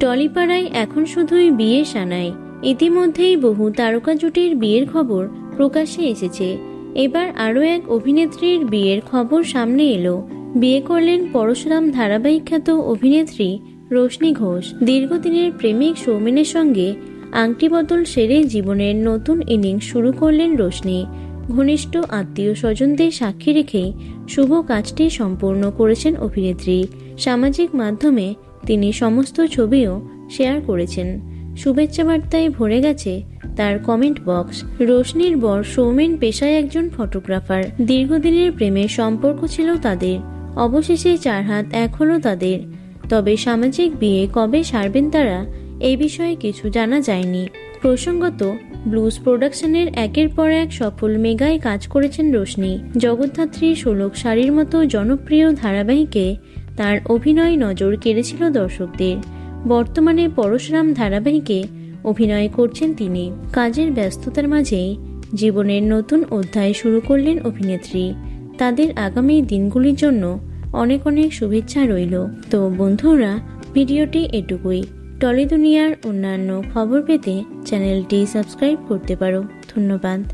টলিপাড়ায় এখন শুধুই বিয়ে সানাই। ইতিমধ্যেই বহু তারকা জুটির বিয়ের খবর প্রকাশ্যে এসেছে। এবার আরও এক অভিনেত্রীর বিয়ের খবর সামনে এলো। বিয়ে করলেন পরশুরাম ধারাবাহিক খ্যাত অভিনেত্রী রোশনি ঘোষ। দীর্ঘদিনের প্রেমিক সৌমেনের সঙ্গে আংটি বদল সেরে জীবনের নতুন ইনিংস শুরু করলেন রোশনি। ঘনিষ্ঠ আত্মীয় স্বজনদের সাক্ষী রেখেই শুভ কাজটি সম্পূর্ণ করেছেন অভিনেত্রী। সামাজিক মাধ্যমে তিনি সমস্ত ছবিও শেয়ার করেছেন। শুভেচ্ছা বার্তায় ভরে গেছে তার কমেন্ট বক্স রোশনির বর সৌমেন পেশায় একজন ফটোগ্রাফার দীর্ঘদিনের প্রেমের সম্পর্ক ছিল তাদের। অবশেষে চার হাত হলো তাদের। তবে সামাজিক বিয়ে কবে সারবেন তারা এই বিষয়ে কিছু জানা যায়নি। প্রসঙ্গত ব্লুজ প্রোডাকশনের একের পর এক সফল মেগায় কাজ করেছেন রোশনি। জগদ্ধাত্রী ষোলক শাড়ির মতো জনপ্রিয় ধারাবাহিকে তার অভিনয় নজর কেড়েছিল দর্শকদের। বর্তমানে পরশুরাম ধারাবাহিকে অভিনয় করছেন তিনি। কাজের ব্যস্ততার মাঝেই জীবনের নতুন অধ্যায় শুরু করলেন অভিনেত্রী। তাদের আগামী দিনগুলির জন্য অনেক অনেক শুভেচ্ছা রইল। তো বন্ধুরা, ভিডিওটি এটুকুই। টলি দুনিয়ার অন্যান্য খবর পেতে চ্যানেলটি সাবস্ক্রাইব করতে পারো। ধন্যবাদ।